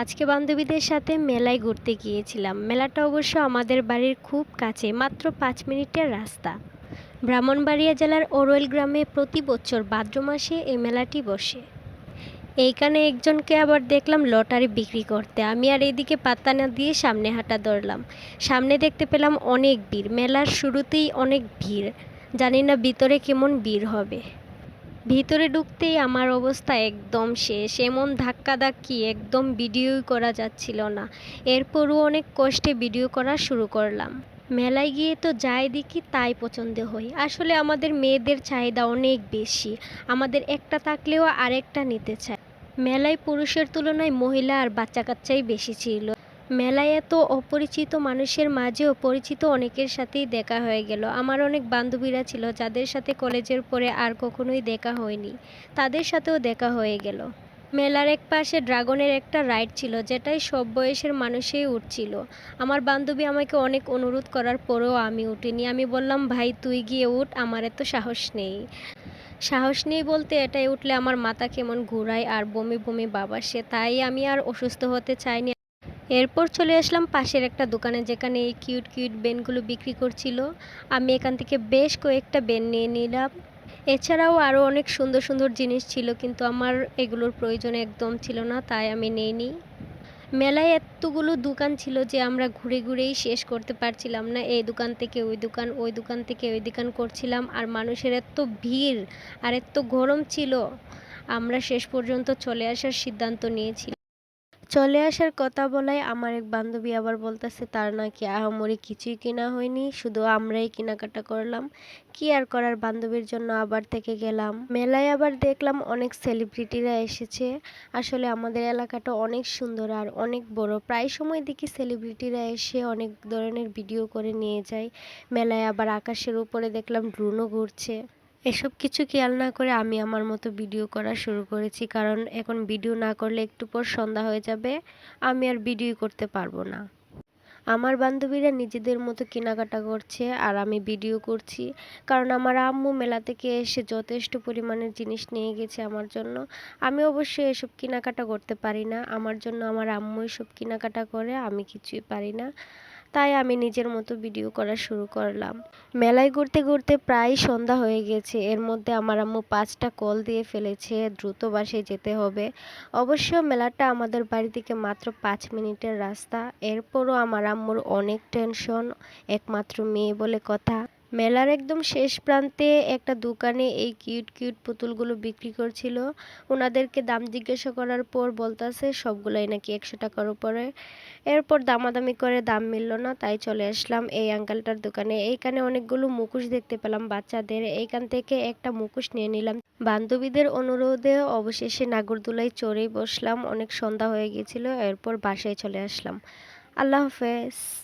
আজকে বান্ধবীদের সাথে মেলায় ঘুরতে গিয়েছিলাম। মেলাটা অবশ্য আমাদের বাড়ির খুব কাছে, মাত্র পাঁচ মিনিটের রাস্তা। ব্রাহ্মণবাড়িয়া জেলার ওরোয়েল গ্রামে প্রতি বছর ভাদ্র মাসে এই মেলাটি বসে। এইখানে একজনকে আবার দেখলাম লটারি বিক্রি করতে। আমি আর এইদিকে পাত্তা না দিয়ে সামনে হাঁটা ধরলাম। সামনে দেখতে পেলাম অনেক ভিড়। মেলার শুরুতেই অনেক ভিড়। জানি না ভিতরে কেমন ভিড় হবে। ভিতরে ঢুকতেই আমার অবস্থা একদম শেষ। এমন ধাক্কা ধাক্কি একদম ভিডিওই করা যাচ্ছিল না। এরপরও অনেক কষ্টে ভিডিও করা শুরু করলাম। মেলায় গিয়ে তো যাই দেখি তাই পছন্দ হয় আসলে আমাদের মেয়েদের চাহিদা অনেক বেশি। আমাদের একটা থাকলেও আরেকটা নিতে চায়। মেলায় পুরুষের তুলনায় মহিলা আর বাচ্চা কাচ্চাই বেশি ছিল। মেলায় এত অপরিচিত মানুষের মাঝেও পরিচিত অনেকের সাথেই দেখা হয়ে গেল। আমার অনেক বান্ধবীরা ছিল যাদের সাথে কলেজের পরে আর কখনোই দেখা হয়নি। তাদের সাথেও দেখা হয়ে গেল। মেলার এক পাশে ড্রাগনের একটা রাইড ছিল, যেটাই সব বয়সের মানুষেই উঠছিল। আমার বান্ধবী আমাকে অনেক অনুরোধ করার পরেও আমি উঠিনি। আমি বললাম, ভাই, তুই গিয়ে উঠ, আমার এত সাহস নেই। সাহস নেই বলতে এটাই উঠলে আমার মাথা কেমন ঘুরায় আর বমি বমি বাবা সে তাই আমি আর অসুস্থ হতে চাইনি। এরপর চলে আসলাম পাশের একটা দোকানে যেখানে এই কিউট কিউট বেনগুলো বিক্রি করছিল। আমি এখান থেকে বেশ কয়েকটা বেন নিয়ে নিলাম। এছাড়াও আরও অনেক সুন্দর সুন্দর জিনিস ছিল, কিন্তু আমার এগুলোর প্রয়োজন একদম ছিল না, তাই আমি নেইনি। মেলায় এতগুলো দোকান ছিল যে আমরা ঘুরে ঘুরেই শেষ করতে পারছিলাম না। এই দোকান থেকে ওই দোকান ওই দোকান থেকে ওই দোকান করছিলাম, আর মানুষের এত ভিড় আর এত গরম ছিল, আমরা শেষ পর্যন্ত চলে আসার সিদ্ধান্ত নিয়েছি। চলে আসার কথা বলায় আমার এক বান্ধবী আবার বলতেছে, তার নাকি আহামরি কিছুই কেনা হয়নি, শুধু আমরাই কেনাকাটা করলাম। কি আর করার বান্ধবীর জন্য আবার থেকে গেলাম। মেলায় আবার দেখলাম অনেক সেলিব্রিটিরা এসেছে। আসলে আমাদের এলাকাটা অনেক সুন্দর আর অনেক বড়। প্রায় সময় দেখি সেলিব্রিটিরা এসে অনেক ধরনের ভিডিও করে নিয়ে যায়। মেলায় আবার আকাশের উপরে দেখলাম ড্রোনও ঘুরছে। এসব কিছু খেয়াল না করে আমি আমার মতো ভিডিও করা শুরু করেছি। কারণ এখন ভিডিও না করলে একটু পর সন্ধ্যা হয়ে যাবে, আমি আর ভিডিও করতে পারব না। আমার বান্ধবীরা নিজেদের মতো কেনাকাটা করছে আর আমি ভিডিও করছি। কারণ আমার আম্মু মেলা থেকে এসে যথেষ্ট পরিমাণের জিনিস নিয়ে গেছে আমার জন্য। আমি অবশ্যই এসব কেনাকাটা করতে পারি না। আমার জন্য আমার আম্মু এসব কেনাকাটা করে, আমি কিছুই পারি না। তাই আমি নিজের মতো ভিডিও করা শুরু করলাম। মেলায় ঘুরতে ঘুরতে প্রায় সন্ধ্যা হয়ে গেছে। এর মধ্যে আমার আম্মু পাঁচটা কল দিয়ে ফেলেছে, দ্রুত বাসে যেতে হবে। অবশ্য মেলাটা আমাদের বাড়ি থেকে মাত্র পাঁচ মিনিটের রাস্তা। এরপরও আমার আম্মুর অনেক টেনশন, একমাত্র মেয়ে বলে কথা। মেলার একদম শেষ প্রান্তে একটা দোকানে এই কিউট কিউট পুতুলগুলো বিক্রি করছিল। ওনাদেরকে দাম জিজ্ঞাসা করার পর বলতেছে, সবগুলাই নাকি একশো টাকার উপরে। এরপর দামাদামি করে দাম মিলল না, তাই চলে আসলাম এই আঙ্কালটার দোকানে। এইখানে অনেকগুলো মুখোশ দেখতে পেলাম বাচ্চাদের। এইখান থেকে একটা মুখোশ নিয়ে নিলাম। বান্ধবীদের অনুরোধে অবশেষে নাগরদোলায় চড়েই বসলাম। অনেক সন্ধ্যা হয়ে গেছিল, এরপর বাসায় চলে আসলাম। আল্লাহ হাফেজ।